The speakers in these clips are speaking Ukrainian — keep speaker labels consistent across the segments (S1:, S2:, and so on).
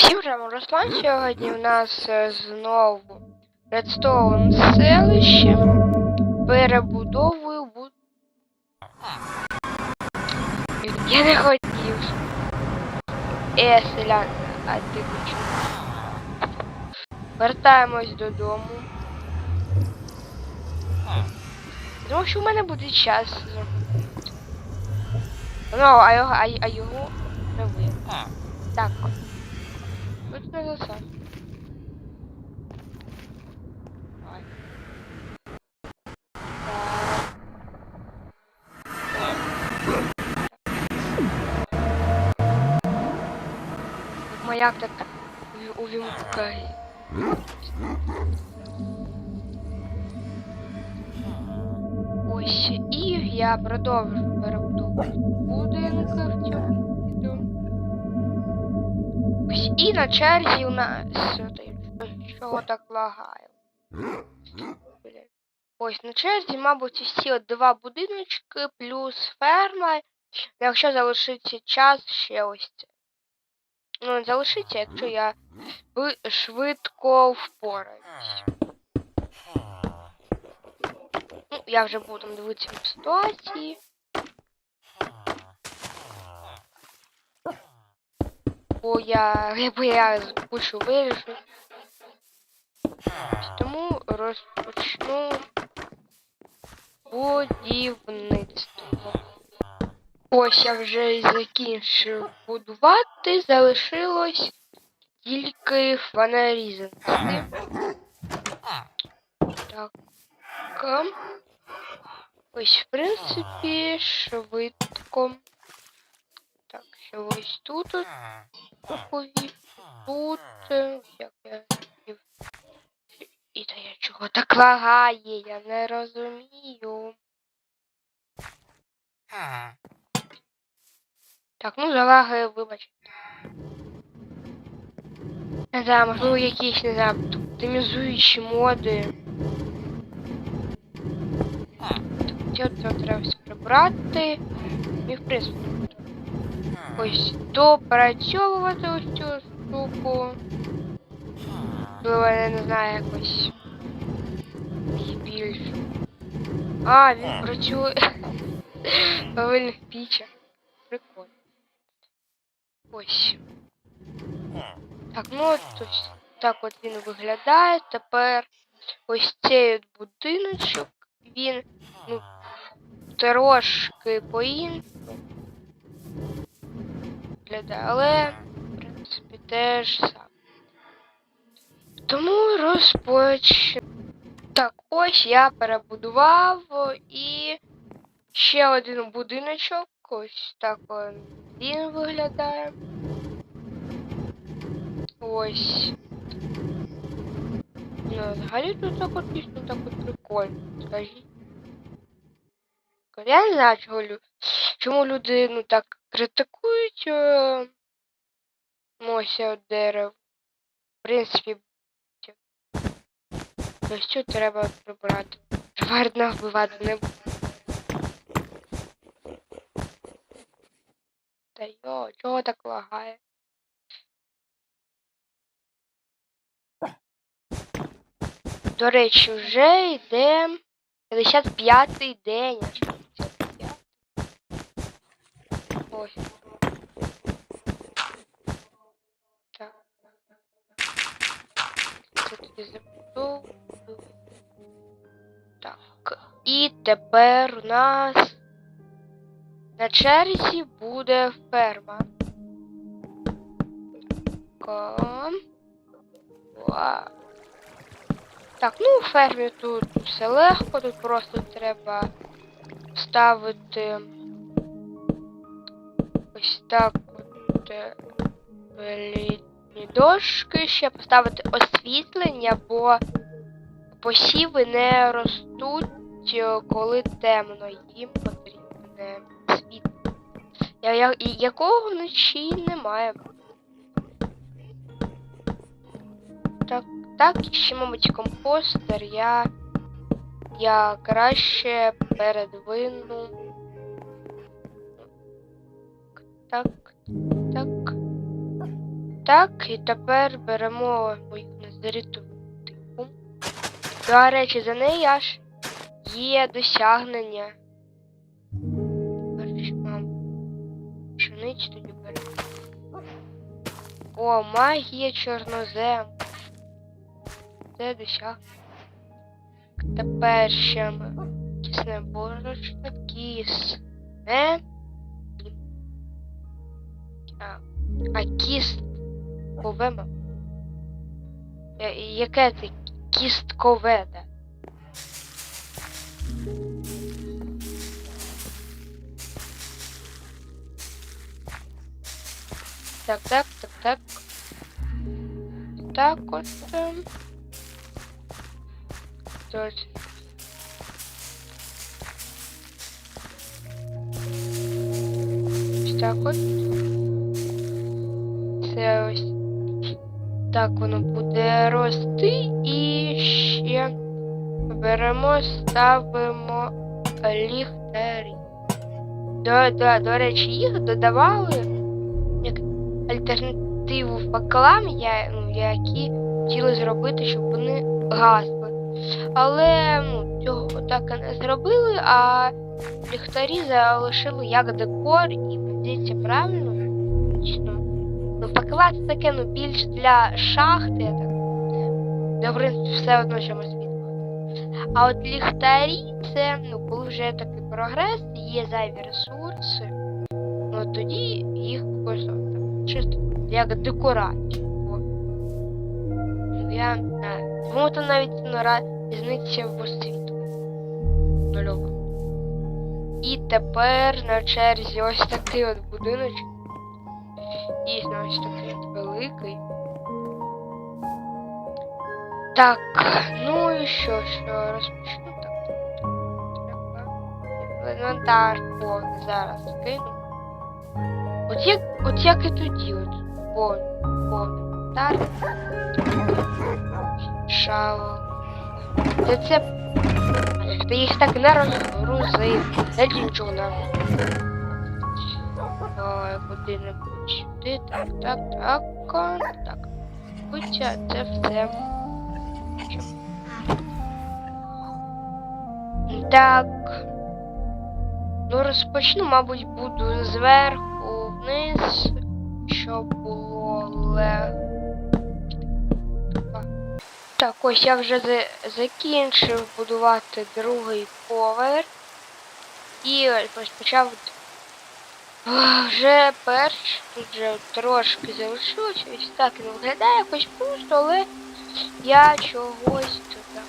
S1: Всім же Руслан. Сьогодні в нас е, знову Редстоун селище. Перебудовую буд... Я не хотів. Е, селян, а ти чого? Вертаємось додому. Думав, що в мене буде час. Ну, а його, а, а його не. Так. Давай. Так. Маяк так уві- увімкає. Ось і я продовжу перебудову будинку і на черзі у нас чого так лагає. Ось на черзі, мабуть, всі от два будиночки плюс ферма. Якщо залишиться час, ще ось це. Ну, залишиться, якщо я швидко впораюсь. Ну, я вже буду дивитися в ситуації. Бо я, бо я кучу вирішу. Тому розпочну будівництво. Ось я вже закінчив будувати, залишилось тільки фанерізати. Так. ем. Ось, в принципі, швидко. Так, що ось тут повів. Тут. Як я. І то я чого так лагає, я не розумію. Так, ну залагає, вибачте. Не знаю, можливо, якісь, не знаю, оптимізуючі моди. Це це треба все прибрати. І в принципі. Ось допрацьовувати ось цю штуку. Я не знаю якось. Більше. А, він працює. Повинних пічах. Прикольно. Ось. Так, ну от ось так от він виглядає. Тепер ось цей от будиночок. Він, ну, трошки по-іншому виглядає, але, в принципі, теж саме. Тому розпочну. Так, ось я перебудував і ще один будиночок. Ось так він виглядає. Ось. Ну, взагалі тут так от дійсно так от прикольно, скажіть. Я не знаю, чого лю... чому люди ну так критикують е... ну, ось дерево. В принципі, ось цю треба прибрати. Тварно вбивати не буду. Та йо, чого так лагає? До речі, вже йде 55-й день. аж 55. Ось. Так. Це тоді забуду. Так. І тепер у нас на черзі буде ферма. Вау. Так, ну у фермі тут все легко, тут просто треба ставити ось так от е, дошки, ще поставити освітлення, бо посіви не ростуть, е, коли темно, їм потрібне світло. Якого вночі немає. Так, так, ще, мабуть, компостер я, я краще передвину. Так, так. Так, і тепер беремо мою незаріту типу. До речі, за неї аж є досягнення. Ж, тоді беремо. О, магія чорнозем. Це досягнення. Тепер ще ми кисне борошно, кисне. А, а кісткове, ма- Е, Яке це кісткове, да? Так, так, так, так. Так от. ем. Ось так от. Це ось так воно буде рости і ще беремо, ставимо ліхтарі. До, до, до речі, їх додавали як альтернативу факелам, я, ну, які хотіли зробити, щоб вони гасли. Але ну, цього так і не зробили, а ліхтарі залишили як декор і здається правильно. Дійсно. Ну, факела це таке, ну, більш для шахти, так. Де, в принципі, все одно чимось світло. А от ліхтарі це, ну, коли вже такий прогрес, є зайві ресурси, ну тоді їх використовувати чисто як декорацію. Ну, я не знаю. Тому то навіть ну, різниця в освіту. Нульова. І тепер на черзі ось такий от будиночок. Дійсно, ось такий великий. Так, ну і що, що розпочну так. Треба інвентар повний зараз кину. От як, от як і тоді, от повний, повний інвентар. Шаво. Та це. Ти їх так не розгрузив. Це нічого не куди-небудь сюди. Так, так, так. Так. Хоча це все. Так. Ну, розпочну, мабуть, буду зверху вниз, щоб було легко. Так, ось я вже за- закінчив будувати другий поверх. І ось почав вже перш, тут вже трошки залишилося, ось так і виглядає якось пусто, але я чогось туди.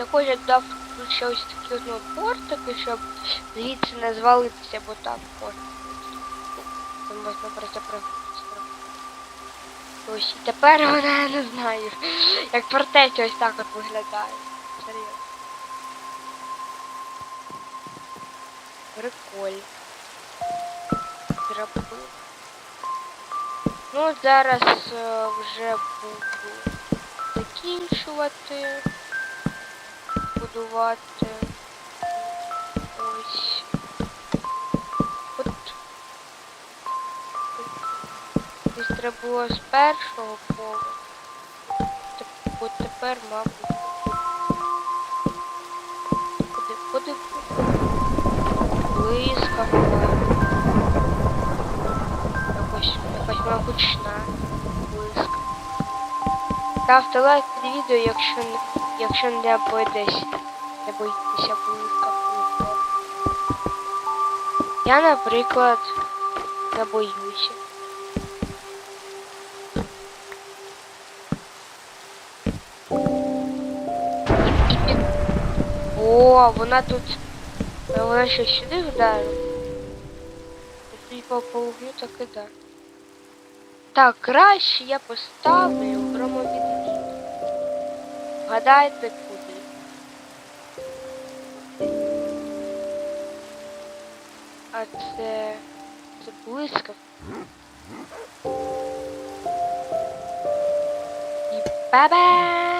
S1: також я дав ще ось такі ну, портики, щоб звідси не звалитися, бо так от. Там можна просто проходити. Ось і тепер вона я не знаю. Як фортеця ось так от виглядає. Серйозно. Прикольно. Зробили. Ну, зараз е, вже буду закінчувати. Будувати. Треба було з першого. Так, от тепер, мабуть. Куди, куди, Блискавка. Якось, якась вона гучна. Блискавка. Ставте лайк під відео, якщо, якщо не боїтесь, не боїтеся блискавку. Я, наприклад, не боюся. О, вона тут. А Вона що сюди вдарила? Тоді по полуб'ю, так і да. Так, краще я поставлю громовідвід. Гадайте куди. А це... Це блискавка. І бабам!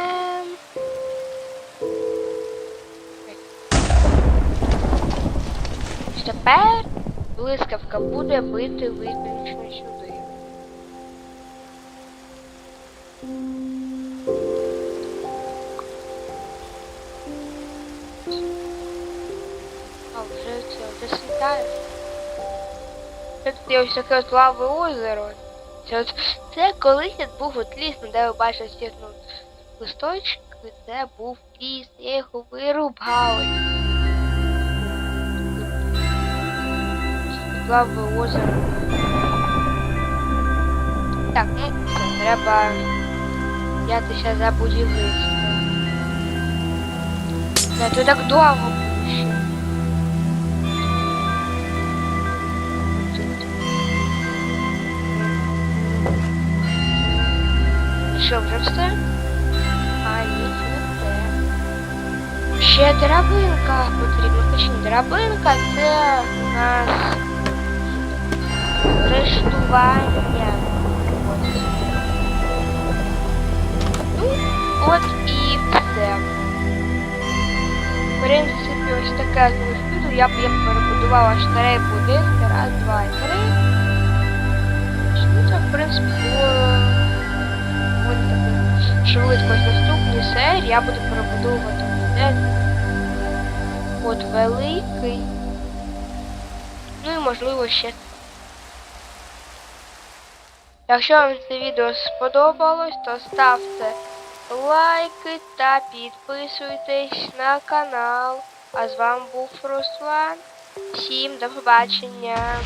S1: Тепер блискавка буде бити виключно сюди. А вже це вже світає. Це тут ось таке от лаве озеро. Це, от, це колись був от ліс, де ви бачите ну, листочки, це був ліс, я його вирубала. Тут Лаве озеро. Так, ну все, треба взятися за будівництво. Це тут так довго буде ще. Що, вже все? А, ні, це не все. Ще драбинка потрібна. Точніше, драбинка це у нас рештування. Ось. Ну, от і все. В принципі, ось таке змісту. Я б я перебудувала старий будинки. Раз, два і три. Ну, це, в принципі, було швидко. В наступній серії я буду перебудовувати будинок. От великий. Ну і можливо ще. Якщо вам це відео сподобалось, то ставте лайки та підписуйтесь на канал. А з вами був Руслан. Всім до побачення.